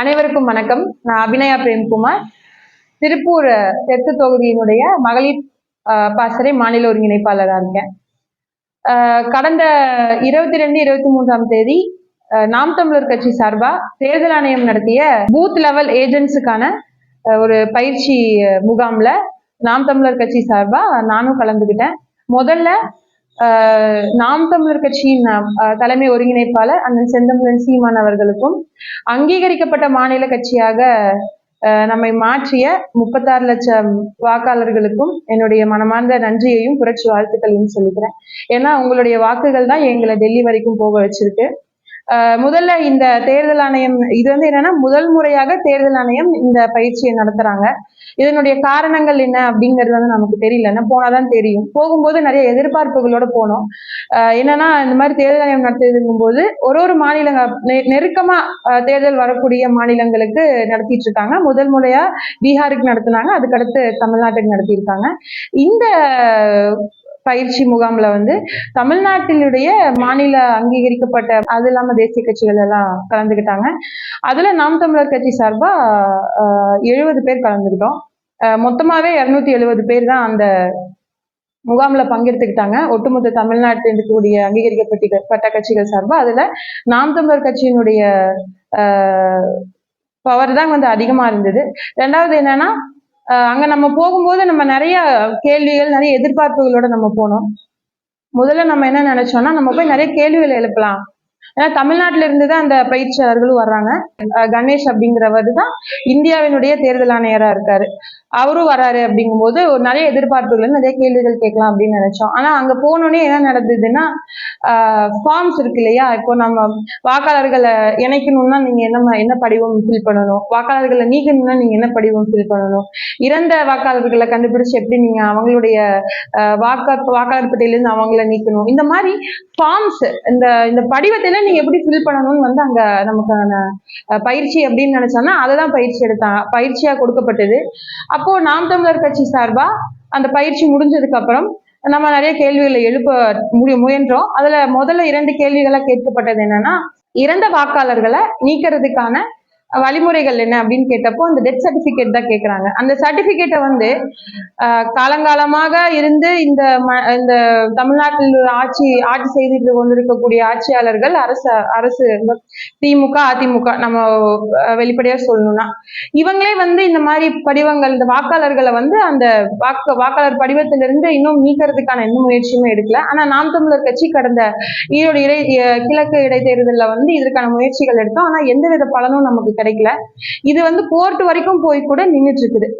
அனைவருக்கும் வணக்கம். நான் அபிநயா பிரேம்குமார். திருப்பூர் தெற்கு தொகுதியினுடைய மகளிர் பாசறை மாநில ஒருங்கிணைப்பாளராக இருக்கேன். கடந்த இருபத்தி ரெண்டு இருபத்தி மூன்றாம் தேதி நாம் தமிழர் கட்சி சார்பாக தேர்தல் ஆணையம் நடத்திய பூத் லெவல் ஏஜென்ட்ஸுக்கான ஒரு பயிற்சி முகாமில் முகாம்ல நாம் தமிழர் கட்சி சார்பாக நானும் கலந்துக்கிட்டேன் முதல்ல நாம் தமிழர் கட்சியின் தலைமை ஒருங்கிணைப்பாளர் அண்ணன் செந்தமிழன் சீமான் அவர்களுக்கும் அங்கீகரிக்கப்பட்ட மாநில கட்சியாக நம்மை மாற்றிய முப்பத்தாறு லட்சம் வாக்காளர்களுக்கும் என்னுடைய மனமார்ந்த நன்றியையும் புரட்சி வாழ்த்துக்களையும் சொல்லிக்கிறேன். ஏன்னா உங்களுடைய வாக்குகள் தான் எங்களை டெல்லி வரைக்கும் போக வச்சிருக்கு. முதல்ல இந்த தேர்தல் ஆணையம் இது வந்து என்னன்னா முதல் முறையாக தேர்தல் ஆணையம் இந்த பயிற்சியை நடத்துறாங்க. இதனுடைய காரணங்கள் என்ன அப்படிங்கிறது வந்து நமக்கு தெரியல. என்ன போனாதான் தெரியும். போகும்போது நிறைய எதிர்பார்ப்புகளோட போனோம். என்னன்னா இந்த மாதிரி தேர்தல் ஆணையம் நடத்துதுங்கும் போது ஒரு ஒரு மாநிலங்க நெ- நெருக்கமா தேர்தல் வரக்கூடிய மாநிலங்களுக்கு நடத்திட்டு இருக்காங்க. முதல் முறையா பீகாருக்கு நடத்தினாங்க. அதுக்கடுத்து தமிழ்நாட்டுக்கு நடத்தியிருக்காங்க. இந்த பயிற்சி முகாம்ல வந்து தமிழ்நாட்டினுடைய மாநில அங்கீகரிக்கப்பட்ட அது இல்லாம தேசிய கட்சிகள் எல்லாம் கலந்துக்கிட்டாங்க அதுல நாம் தமிழர் கட்சி சார்பா எழுபது பேர் கலந்துக்கிட்டோம் மொத்தமாவே இருநூத்தி எழுபது பேர் தான் அந்த முகாம்ல பங்கெடுத்துக்கிட்டாங்க. ஒட்டுமொத்த தமிழ்நாட்டில் இருக்கக்கூடிய அங்கீகரிக்கப்பட்ட கட்சிகள் சார்பா அதுல நாம் தமிழர் கட்சியினுடைய பவர் தான் வந்து அதிகமா இருந்தது. ரெண்டாவது என்னன்னா அங்க நம்ம போகும்போது நம்ம நிறைய கேள்விகள் நிறைய எதிர்பார்ப்புகளோட நம்ம போனோம். முதல்ல நம்ம என்ன நினைச்சோம்னா நம்ம போய் நிறைய கேள்விகள் எழுப்பலாம். ஏன்னா தமிழ்நாட்டில இருந்து தான் அந்த பயிற்சியாளர்களும் வர்றாங்க. கணேஷ் அப்படிங்கிறவர் தான் இந்தியாவினுடைய தேர்தல் ஆணையரா இருக்காரு. அவரும் வராரு அப்படிங்கும்போது ஒரு நிறைய எதிர்பார்ப்புகள் நிறைய கேள்விகள் கேட்கலாம் அப்படின்னு நினைச்சோம். ஆனா அங்க போனோடனே என்ன நடந்ததுன்னா ஃபார்ம்ஸ் இருக்கு இல்லையா? இப்போ நம்ம வாக்காளர்களை இணைக்கணும்னா நீங்க என்ன என்ன படிவம் ஃபில் பண்ணணும்? வாக்காளர்களை நீக்கணும்னா நீங்க என்ன படிவம் ஃபில் பண்ணணும்? இறந்த வாக்காளர்களை கண்டுபிடிச்சு எப்படி நீங்க அவங்களுடைய வாக்கா வாக்காளர் பட்டியலிருந்து அவங்கள நீக்கணும்? இந்த மாதிரி ஃபார்ம்ஸ் இந்த இந்த படிவத்தை நீங்க எப்படி ஃபில் பண்ணணும்னு வந்து அங்க நமக்கான பயிற்சி அப்படின்னு நினைச்சோம்னா அதை தான் பயிற்சி எடுத்தாங்க பயிற்சியா கொடுக்கப்பட்டது. அப்போ நாம் தமிழர் கட்சி சார்பா அந்த பயிற்சி முடிஞ்சதுக்கு அப்புறம் நம்ம நிறைய கேள்விகளை எழுப்ப முடிய முயன்றோம். அதுல முதல்ல இரண்டு கேள்விகளா கேட்கப்பட்டது என்னன்னா இறந்த வாக்காளர்களை நீக்கிறதுக்கான வழிமுறைகள் என்ன அப்படின்னு கேட்டப்போ அந்த டெத் சர்டிஃபிகேட் தான் கேட்குறாங்க அந்த சர்டிஃபிகேட்டை வந்து காலங்காலமாக இருந்து இந்த ம- இந்த தமிழ்நாட்டில் ஆட்சி ஆட்சி செய்து கொண்டிருக்கக்கூடிய ஆட்சியாளர்கள் அரசு அரசு திமுக அதிமுக நம்ம வெளிப்படையாக சொல்லணும்னா. இவங்களே வந்து இந்த மாதிரி படிவங்கள் இந்த வாக்காளர்களை வந்து அந்த வாக்கு வாக்காளர் படிவத்திலிருந்து இன்னும் நீக்கிறதுக்கான எந்த முயற்சியுமே எடுக்கல. ஆனால் நாம் தமிழர் கட்சி கடந்த ஈரோடு இடை கிழக்கு இடைத்தேர்தலில் வந்து இதற்கான முயற்சிகள் எடுத்தோம். ஆனால் எந்தவித பலனும் நமக்கு கிடைக்கல. இது வந்து கோர்ட் வரைக்கும் போய் கூட நின்றுட்டு இருக்குது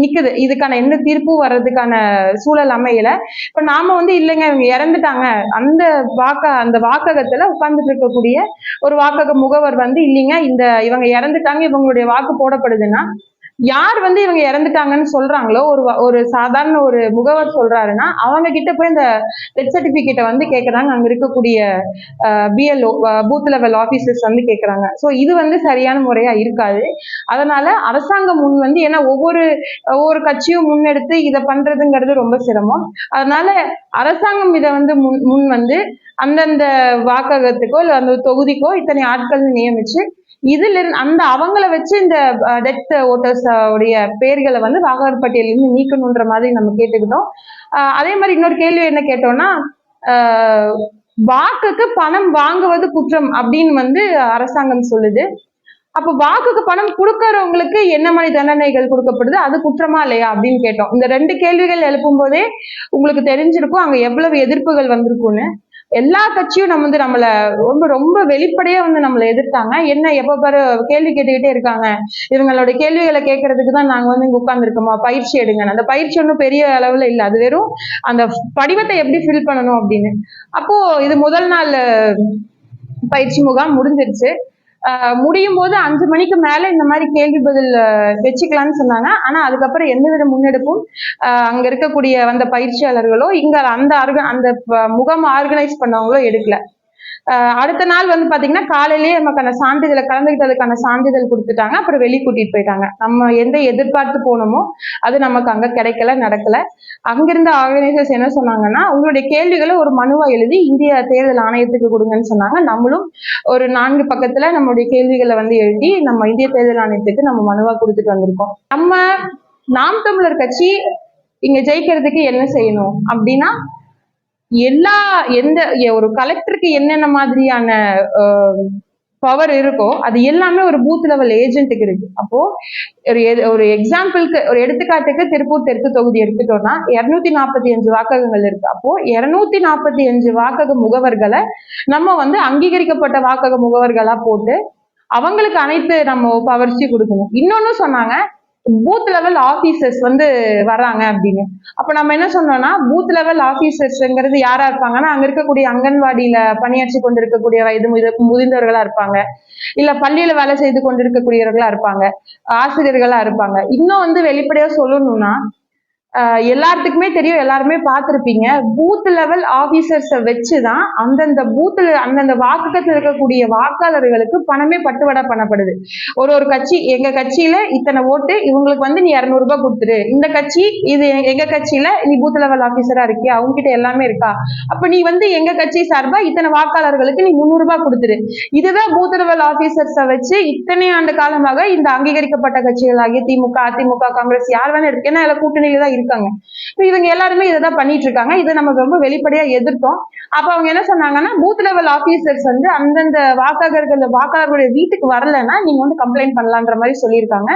நிக்குது. இதுக்கான எந்த தீர்ப்பும் வர்றதுக்கான சூழல் அமையல. இப்ப நாம வந்து இல்லைங்க இவங்க இறந்துட்டாங்க. அந்த வாக்க அந்த வாக்ககத்துல உட்கார்ந்துட்டு இருக்கக்கூடிய ஒரு வாக்கக முகவர் வந்து இல்லைங்க இந்த இவங்க இறந்துட்டாங்க இவங்களுடைய வாக்கு போடப்படுதுன்னா யார் வந்து இவங்க இறந்துட்டாங்கன்னு சொல்றாங்களோ ஒரு ஒரு சாதாரண ஒரு முகவர் சொல்றாருன்னா அவங்க கிட்ட போய் இந்த டெத் சர்டிபிகேட்டை வந்து கேட்கறாங்க அங்க இருக்கக்கூடிய பிஎல்ஓ பூத் லெவல் ஆபீசர்ஸ் வந்து கேட்கறாங்க ஸோ இது வந்து சரியான முறையா இருக்காது. அதனால அரசாங்கம் முன் வந்து ஏன்னா ஒவ்வொரு ஒவ்வொரு கட்சியும் முன்னெடுத்து இதை பண்றதுங்கிறது ரொம்ப சிரமம். அதனால அரசாங்கம் இதை வந்து முன் முன் வந்து அந்தந்த வாக்ககத்துக்கோ இல்லை அந்த தொகுதிக்கோ இத்தனை ஆட்கள் நியமிச்சு இதுல அந்த அவங்கள வச்சு இந்த டெத் ஓட்டர்ஸ் உடைய பேர்களை வந்து வாக்காளர் பட்டியலிருந்து நீக்கணுன்ற மாதிரி நம்ம கேட்டுக்கிட்டோம். அதே மாதிரி இன்னொரு கேள்வி என்ன கேட்டோம்னா வாக்குக்கு பணம் வாங்குவது குற்றம் அப்படின்னு வந்து அரசாங்கம் சொல்லுது. அப்ப வாக்குக்கு பணம் கொடுக்கறவங்களுக்கு என்ன மாதிரி தண்டனைகள் கொடுக்கப்படுது? அது குற்றமா இல்லையா அப்படின்னு கேட்டோம். இந்த ரெண்டு கேள்விகள் எழுப்பும் போதே உங்களுக்கு தெரிஞ்சிருக்கும் அங்க எவ்வளவு எதிர்ப்புகள் வந்திருக்கும்னு. எல்லா கட்சியும் நம்ம வந்து நம்மளை ரொம்ப ரொம்ப வெளிப்படையா வந்து நம்மளை எதிர்த்தாங்க. என்ன எப்ப பாரு கேள்வி கேட்டுக்கிட்டே இருக்காங்க. இவங்களோட கேள்விகளை கேட்கறதுக்கு தான் நாங்க வந்து இங்க உட்காந்துருக்கோமா பயிற்சி எடுங்க. அந்த பயிற்சி ஒன்றும் பெரிய அளவுல இல்லை. அது வெறும் அந்த படிவத்தை எப்படி ஃபில் பண்ணணும் அப்படின்னு. அப்போ இது முதல் நாள் பயிற்சி முகாம் முடிஞ்சிருச்சு. முடியும் போது அஞ்சு மணிக்கு மேல இந்த மாதிரி கேள்வி பதில் வச்சுக்கலாம்னு சொன்னாங்க. ஆனா அதுக்கப்புறம் எந்தவித முன்னெடுப்பும் ஆஹ் அங்க இருக்கக்கூடிய வந்த பயிற்சியாளர்களோ இங்க அந்த ஆர்க அந்த முகம் முகாம் ஆர்கனைஸ் பண்ணவங்களோ எடுக்கல. அடுத்த நாள் வந்து பாத்தீங்கன்னா காலையிலேயே நமக்கான சான்றிதழை கலந்துக்கிட்டதுக்கான சான்றிதழ் கொடுத்துட்டாங்க. அப்புறம் வெளியே கூட்டிட்டு போயிட்டாங்க. நம்ம எந்த எதிர்பார்த்து போனோமோ அது நமக்கு அங்க கிடைக்கல நடக்கல. அங்கிருந்த ஆர்கனைசர்ஸ் என்ன சொன்னாங்கன்னா உங்களுடைய கேள்விகளை ஒரு மனுவா எழுதி இந்திய தேர்தல் ஆணையத்துக்கு கொடுங்கன்னு சொன்னாங்க. நம்மளும் ஒரு நான்கு பக்கத்துல நம்மளுடைய கேள்விகளை வந்து எழுதி நம்ம இந்திய தேர்தல் ஆணையத்துக்கு நம்ம மனுவா கொடுத்துட்டு வந்திருக்கோம். நம்ம நாம் தமிழர் கட்சி இங்க ஜெயிக்கிறதுக்கு என்ன செய்யணும் அப்படின்னா எல்லா எந்த ஒரு கலெக்டருக்கு என்னென்ன மாதிரியான பவர் இருக்கோ அது எல்லாமே ஒரு பூத் லெவல் ஏஜென்ட்டுக்கு இருக்கு. அப்போ ஒரு ஒரு எக்ஸாம்பிளுக்கு ஒரு எடுத்துக்காட்டுக்கு திருப்பூர் தெற்கு தொகுதி எடுத்துட்டோம்னா இரநூத்தி நாற்பத்தி அஞ்சு வாக்ககங்கள் இருக்கு. அப்போ இரநூத்தி நாற்பத்தி அஞ்சு வாக்கக முகவர்களை நம்ம வந்து அங்கீகரிக்கப்பட்ட வாக்கக முகவர்களா போட்டு அவங்களுக்கு அனைத்து நம்ம பவர்ச்சி கொடுக்கணும். இன்னொன்னு சொன்னாங்க பூத் லெவல் ஆபீசர்ஸ் வந்து வர்றாங்க அப்படின்னு. அப்ப நம்ம என்ன சொன்னோம்னா பூத் லெவல் ஆபீசர்ஸ்ங்கிறது யாரா இருப்பாங்கன்னா அங்க இருக்கக்கூடிய அங்கன்வாடியில பணியாற்றி கொண்டிருக்கக்கூடிய வயது முதிர்ந்தவர்களா இருப்பாங்க. இல்ல பள்ளியில வேலை செய்து கொண்டிருக்கக்கூடியவர்களா இருப்பாங்க. ஆசிரியர்களா இருப்பாங்க. இன்னும் வந்து வெளிப்படையா சொல்லணும்னா எல்லாத்துக்குமே தெரியும் எல்லாருமே பார்த்துருப்பீங்க. பூத் லெவல் ஆபீசர்ஸை வச்சுதான் அந்தந்த பூத்தில் அந்தந்த வாக்குகத்தில் இருக்கக்கூடிய வாக்காளர்களுக்கு பணமே பட்டுவடை பண்ணப்படுது. ஒரு ஒரு கட்சி எங்கள் கட்சியில் இத்தனை ஓட்டு இவங்களுக்கு வந்து நீ இரநூறுபா கொடுத்துரு. இந்த கட்சி இது எங்கள் கட்சியில் நீ பூத் லெவல் ஆஃபீஸராக இருக்கியா? அவங்க கிட்ட எல்லாமே இருக்கா? அப்போ நீ வந்து எங்கள் கட்சி சார்பாக இத்தனை வாக்காளர்களுக்கு நீ முந்நூறுபா கொடுத்துரு. இதுதான் பூத் லெவல் ஆஃபீஸர்ஸை வச்சு இத்தனை ஆண்டு காலமாக இந்த அங்கீகரிக்கப்பட்ட கட்சிகளாகிய திமுக அதிமுக காங்கிரஸ் யார் வேணா இருக்கு. ஏன்னா இதில் கூட்டணியில தான் இருக்காங்க. இவங்க எல்லாருமே இதை தான் பண்ணிட்டு இருக்காங்க. இதை நம்ம ரொம்ப வெளிப்படையா எதிர்த்தோம். அப்ப அவங்க என்ன சொன்னாங்கன்னா பூத் லெவல் ஆபீசர்ஸ் வந்து அந்தந்த வாக்காளர்கள் வாக்காளர்களுடைய வீட்டுக்கு வரலன்னா நீங்க வந்து கம்ப்ளைண்ட் பண்ணலான்ற மாதிரி சொல்லியிருக்காங்க.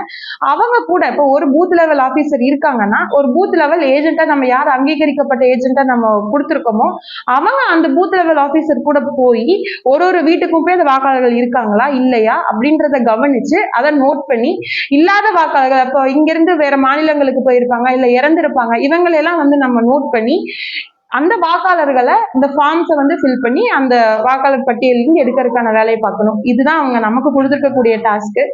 அவங்க கூட இப்போ ஒரு பூத் லெவல் ஆபீசர் இருக்காங்கன்னா ஒரு பூத் லெவல் ஏஜென்ட்டா நம்ம யார் அங்கீகரிக்கப்பட்ட ஏஜென்ட்டா நம்ம கொடுத்துருக்கோமோ அவங்க அந்த பூத் லெவல் ஆபீசர் கூட போய் ஒரு ஒரு வீட்டுக்கும் போய் அந்த வாக்காளர்கள் இருக்காங்களா இல்லையா அப்படின்றத கவனிச்சு அதை நோட் பண்ணி இல்லாத வாக்காளர்கள் அப்போ இங்கிருந்து வேற மாநிலங்களுக்கு போயிருப்பாங்க இல்ல இறந்திருப்பாங்க இவங்களெல்லாம் வந்து நம்ம நோட் பண்ணி அந்த வாக்காளர்களை இந்த ஃபார்ம்ஸை வந்து ஃபில் பண்ணி அந்த வாக்காளர் பட்டியலிருந்து எடுக்கிறதுக்கான வேலையை பார்க்கணும். இதுதான் அவங்க நமக்கு கொடுத்துருக்கக்கூடிய டாஸ்க்கு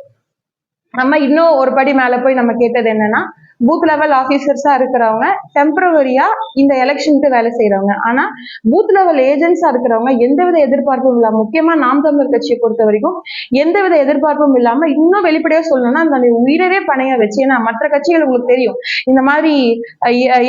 நம்ம இன்னும் ஒரு படி மேல போய் நம்ம கேட்டது என்னன்னா பூத் லெவல் ஆஃபீஸர்ஸா இருக்கிறவங்க டெம்பரவரியா இந்த எலெக்ஷனுக்கு வேலை செய்யறவங்க ஆனா பூத் லெவல் ஏஜென்ட்ஸா இருக்கிறவங்க எந்தவித எதிர்பார்ப்பும் இல்லாம முக்கியமா நாம் தமிழர் கட்சியை பொறுத்த வரைக்கும் எந்தவித எதிர்பார்ப்பும் இல்லாம இன்னும் வெளிப்படையா சொல்லணும்னா அந்த உயிரவே பணைய வச்சு ஏன்னா மற்ற கட்சிகள் உங்களுக்கு தெரியும். இந்த மாதிரி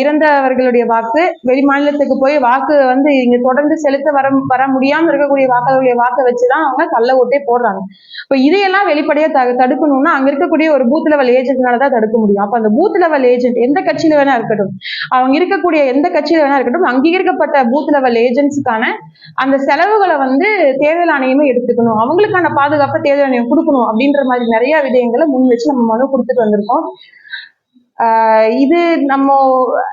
இறந்தவர்களுடைய வாக்கு வெளி மாநிலத்துக்கு போய் வாக்கு வந்து இங்க தொடர்ந்து செலுத்த வர வர முடியாம இருக்கக்கூடிய வாக்காளர்களுடைய வாக்கை வச்சுதான் அவங்க கள்ள ஓட்டே போடுறாங்க. இப்ப இதையெல்லாம் வெளிப்படையா த- தடுக்கணும்னா அங்க இருக்கக்கூடிய ஒரு பூத் லெவல் ஏஜென்ட்னால தான் தடுக்க முடியும். அப்ப அந்த பூத் லெவல் ஏஜென்ட் எந்த கட்சியில வேணா இருக்கட்டும். அவங்க இருக்கக்கூடிய எந்த கட்சியில வேணா இருக்கட்டும் அங்கீகரிக்கப்பட்ட பூத் லெவல் ஏஜென்ட்ஸுக்கான அந்த செலவுகளை வந்து தேர்தல் ஆணையமே எடுத்துக்கணும். அவங்களுக்கான பாதுகாப்பை தேர்தல் ஆணையம் கொடுக்கணும் அப்படின்ற மாதிரி நிறைய விடயங்களை முன் வச்சு நம்ம மனு கொடுத்துட்டு வந்திருக்கோம். ஆஹ் இது நம்ம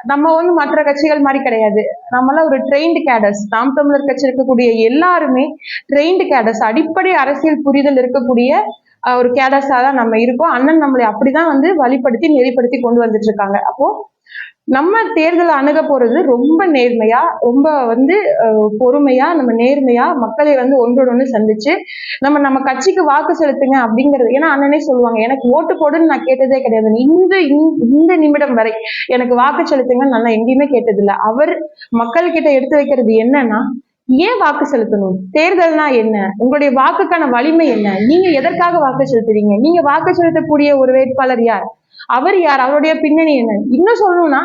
நம்ம வந்து மற்ற கட்சிகள் மாதிரி கிடையாது. நம்மளாம் ஒரு ட்ரெயின்டு கேடர்ஸ் நாம் தமிழர் கட்சி இருக்கக்கூடிய எல்லாருமே ட்ரெயின்டு கேடர்ஸ் அடிப்படை அரசியல் புரிதல் இருக்கக்கூடிய ஒரு கேடர்ஸா தான் நம்ம இருக்கோம். அண்ணன் நம்மளை அப்படிதான் வந்து வழிப்படுத்தி நெறிப்படுத்தி கொண்டு வந்துட்டு இருக்காங்க அப்போ நம்ம தேர்தல் அணுக போறது ரொம்ப நேர்மையா ரொம்ப வந்து பொறுமையா நம்ம நேர்மையா மக்களை வந்து ஒன்றோடு ஒன்று சந்திச்சு நம்ம நம்ம கட்சிக்கு வாக்கு செலுத்துங்க அப்படிங்கிறது. ஏன்னா அண்ணனே சொல்லுவாங்க எனக்கு ஓட்டு போடுன்னு நான் கேட்டதே கிடையாது. இந்த இந்த- இந்த நிமிடம் வரை எனக்கு வாக்கு செலுத்துங்கன்னு நான் எங்கேயுமே கேட்டதில்லை. அவர் மக்கள் கிட்ட எடுத்து வைக்கிறது என்னன்னா ஏன் வாக்கு செலுத்தணும்? தேர்தல்னா என்ன? உங்களுடைய வாக்குக்கான வலிமை என்ன? நீங்க எதற்காக வாக்கு செலுத்துறீங்க? நீங்க வாக்கு செலுத்தக்கூடிய ஒரு வேட்பாளர் யார்? அவர் யார்? அவருடைய பின்னணி என்ன? இன்னும் சொல்லணும்னா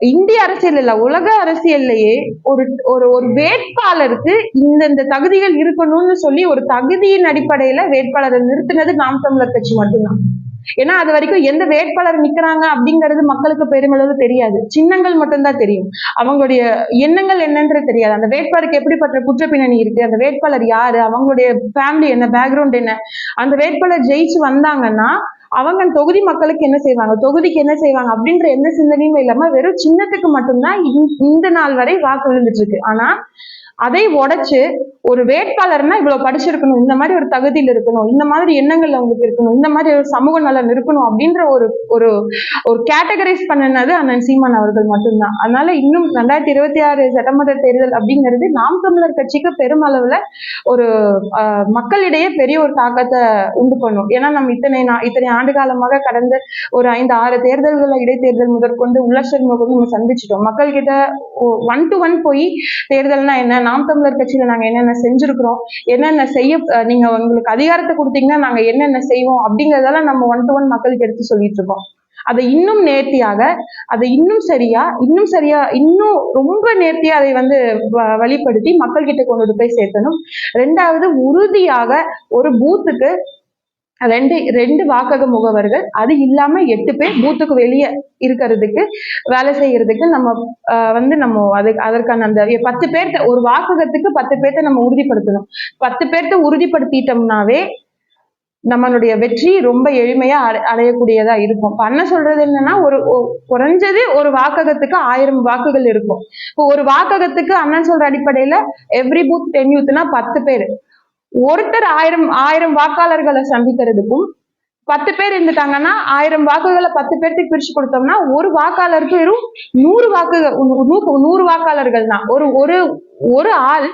இந்திய அரசியல் இல்ல உலக அரசியல்லையே ஒரு ஒரு ஒரு வேட்பாளருக்கு இந்தந்த தகுதிகள் இருக்கணும்னு சொல்லி ஒரு தகுதியின் அடிப்படையில வேட்பாளரை நிறுத்தினது நாம் தமிழர் கட்சி மட்டும்தான். ஏன்னா அது வரைக்கும் எந்த வேட்பாளர் நிக்கிறாங்க அப்படிங்கிறது மக்களுக்கு பெருமளவு தெரியாது. சின்னங்கள் மட்டும்தான் தெரியும். அவங்களுடைய எண்ணங்கள் என்னன்றது தெரியாது. அந்த வேட்பாளருக்கு எப்படிப்பட்ட குற்ற பின்னணி இருக்கு? அந்த வேட்பாளர் யாரு? அவங்களுடைய ஃபேமிலி என்ன? பேக்ரவுண்ட் என்ன? அந்த வேட்பாளர் ஜெயிச்சு வந்தாங்கன்னா அவங்க தொகுதி மக்களுக்கு என்ன செய்வாங்க? தொகுதிக்கு என்ன செய்வாங்க? அப்படின்ற எந்த சிந்தனையும் இல்லாம வெறும் சின்னத்துக்கு மட்டும்தான் இந்த- இந்த நாள் வரை வாக்கு விழுந்துட்டு இருக்கு. ஆனா அதை உடைச்சு ஒரு வேட்பாளர்னா இவ்வளவு படிச்சிருக்கணும் இந்த மாதிரி ஒரு தகுதியில் இருக்கணும் இந்த மாதிரி எண்ணங்கள் அவங்களுக்கு இருக்கணும் இந்த மாதிரி ஒரு சமூக நலன் இருக்கணும் அப்படின்ற ஒரு ஒரு ஒரு கேட்டகரைஸ் பண்ணினது அண்ணன் சீமான் அவர்கள் மட்டும்தான். அதனால இன்னும் ரெண்டாயிரத்தி இருபத்தி ஆறு சட்டமன்ற தேர்தல் அப்படிங்கிறது நாம் தமிழர் கட்சிக்கு பெருமளவுல ஒரு மக்களிடையே பெரிய ஒரு தாக்கத்தை உண்டு பண்ணும். ஏன்னா நம்ம இத்தனை நா- இத்தனை ஆண்டு காலமாக கடந்த ஒரு ஐந்து ஆறு தேர்தல்கள் இடைத்தேர்தல் முதற்கொண்டு உள்ளாட்சி முகம் நம்ம சந்திச்சிட்டோம். மக்கள் கிட்ட ஒன் டு ஒன் போய் தேர்தல்னா என்ன? நாம் தமிழர் கட்சியில நாங்க என்னென்ன செஞ்சிருக்கிறோம். என்னென்ன செய்ய நீங்க உங்களுக்கு அதிகாரத்தை கொடுத்தீங்கன்னா நாங்க என்னென்ன செய்வோம் அப்படிங்கிறதெல்லாம் நம்ம ஒன் டு ஒன் மக்களுக்கு எடுத்து சொல்லிட்டு இருக்கோம். அதை இன்னும் நேர்த்தியாக அதை இன்னும் சரியா இன்னும் சரியா இன்னும் ரொம்ப நேர்த்தியா அதை வந்து வ- வழிப்படுத்தி மக்கள் கிட்ட கொண்டு போய் சேர்த்தணும். ரெண்டாவது உறுதியாக ஒரு பூத்துக்கு ரெண்டு ரெண்டு வாக்கக முகவர்கள். அது இல்லாம எட்டு பேர் பூத்துக்கு வெளியே இருக்கிறதுக்கு வேலை செய்யறதுக்கு நம்ம வந்து நம்ம அது அதற்கான அந்த பத்து பேர்த்த ஒரு வாக்ககத்துக்கு பத்து பேர்த்த நம்ம உறுதிப்படுத்தணும். பத்து பேர்த்த உறுதிப்படுத்திட்டோம்னாவே நம்மளுடைய வெற்றி ரொம்ப எளிமையா அடை- அடையக்கூடியதா இருக்கும். பண்ண சொல்றது என்னன்னா ஒரு ஒ- குறைஞ்சது ஒரு வாக்ககத்துக்கு ஆயிரம் வாக்குகள் இருக்கும். இப்போ ஒரு வாக்ககத்துக்கு அண்ணன் சொல்ற அடிப்படையில எவ்ரி பூத் டென் யூத்னா பத்து பேர். ஒருத்தர் ஆயிரம் ஆயிரம் வாக்காளர்களை சந்திக்கிறதுக்கும் பத்து பேர் இருந்துட்டாங்கன்னா ஆயிரம் வாக்குகளை பத்து பேர்த்துக்கு பிரிச்சு கொடுத்தோம்னா ஒரு வாக்காளருக்கு வெறும் நூறு வாக்குகள் நூ- நூறு வாக்காளர்கள் தான். ஒரு ஒரு ஒரு ஆள்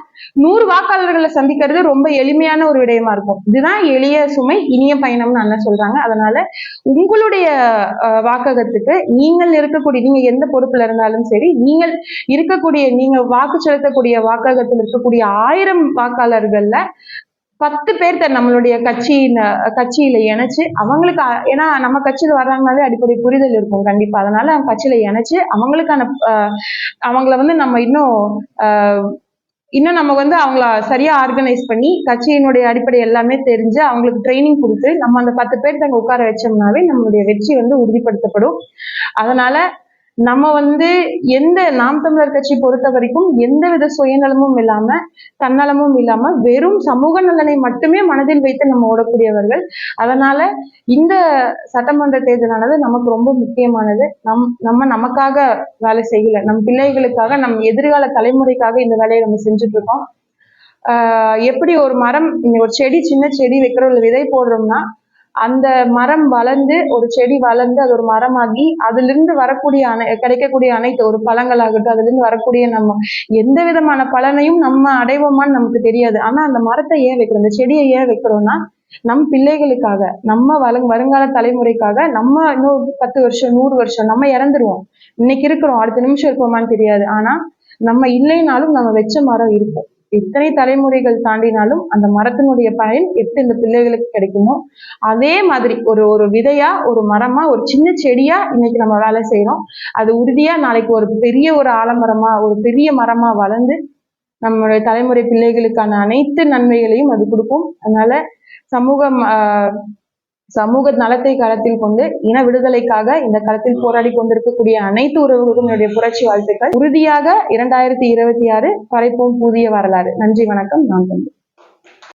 நூறு வாக்காளர்களை சந்திக்கிறது ரொம்ப எளிமையான ஒரு விடயமா இருக்கும். இதுதான் எளிய சுமை இனிய பயணம்னு அண்ணன் சொல்றாங்க. அதனால உங்களுடைய அஹ், வாக்ககத்துக்கு நீங்கள் இருக்கக்கூடிய நீங்க எந்த பொறுப்புல இருந்தாலும் சரி நீங்கள் இருக்கக்கூடிய நீங்க வாக்கு செலுத்தக்கூடிய வாக்ககத்தில் இருக்கக்கூடிய ஆயிரம் வாக்காளர்கள்ல பத்து பேர்த்த நம்மளுடைய கட்சியின் கட்சியில இணைச்சு அவங்களுக்கு ஏன்னா நம்ம கட்சியில வர்றாங்கனாலே அடிப்படை புரிதல் இருக்கும் கண்டிப்பா. அதனால அவங்க கட்சியில இணைச்சு அவங்களுக்கான அவங்கள வந்து நம்ம இன்னும் இன்னும் நம்ம வந்து அவங்கள சரியா ஆர்கனைஸ் பண்ணி கட்சியினுடைய அடிப்படை எல்லாமே தெரிஞ்சு அவங்களுக்கு ட்ரைனிங் கொடுத்து நம்ம அந்த பத்து பேர் தங்க உட்கார வச்சோம்னாவே நம்மளுடைய வெற்றி வந்து உறுதிப்படுத்தப்படும். அதனால நம்ம வந்து எந்த நாம் தமிழர் கட்சி பொறுத்த வரைக்கும் எந்தவித சுயநலமும் இல்லாம தன்னலமும் இல்லாம வெறும் சமூக நலனை மட்டுமே மனதில் வைத்து நம்ம ஓடக்கூடியவர்கள். அதனால இந்த சட்டமன்ற தேர்தலானது நமக்கு ரொம்ப முக்கியமானது. நம் நம்ம நமக்காக வேலை செய்யல நம் பிள்ளைகளுக்காக நம் எதிர்கால தலைமுறைக்காக இந்த வேலையை நம்ம செஞ்சுட்டு இருக்கோம் ஆஹ் எப்படி ஒரு மரம் ஒரு செடி சின்ன செடி வைக்கிறோம் விதை போடுறோம்னா அந்த மரம் வளர்ந்து ஒரு செடி வளர்ந்து அது ஒரு மரமாகி அதுல இருந்து வரக்கூடிய அனை கிடைக்கக்கூடிய அனைத்து ஒரு பழங்களாகட்டும் அதுல இருந்து வரக்கூடிய நம்ம எந்த விதமான பலனையும் நம்ம அடைவோமான்னு நமக்கு தெரியாது. ஆனா அந்த மரத்தை ஏன் வைக்கிறோம்? அந்த செடியை ஏன் வைக்கிறோம்னா நம் பிள்ளைகளுக்காக நம்ம வளங் வருங்கால தலைமுறைக்காக நம்ம இன்னும் பத்து வருஷம் நூறு வருஷம் நம்ம இறந்துருவோம். இன்னைக்கு இருக்கிறோம் அடுத்த நிமிஷம் இருப்போமான்னு தெரியாது. ஆனா நம்ம இல்லைனாலும் நம்ம வச்ச மரம் இருக்கும். எத்தனை தலைமுறைகள் தாண்டினாலும் அந்த மரத்தினுடைய பயன் எப்படி இந்த பிள்ளைகளுக்கு கிடைக்குமோ? அதே மாதிரி ஒரு ஒரு விதையா ஒரு மரமா ஒரு சின்ன செடியா இன்னைக்கு நம்ம வேலை செய்யறோம் அது உறுதியா நாளைக்கு ஒரு பெரிய ஒரு ஆலமரமா ஒரு பெரிய மரமா வளர்ந்து நம்மளுடைய தலைமுறை பிள்ளைகளுக்கான அனைத்து நன்மைகளையும் அது கொடுக்கும். அதனால சமூகம் ஆஹ், சமூக நலத்தை கருத்தில் கொண்டு இன விடுதலைக்காக இந்த களத்தில் போராடி கொண்டிருக்கக்கூடிய அனைத்து உறவுகளுக்கும் என்னுடைய புரட்சி வாழ்த்துக்கள். உறுதியாக இரண்டாயிரத்தி இருபத்தி ஆறு படைப்போம் புதிய வரலாறு. நன்றி வணக்கம். நான் தம்பி.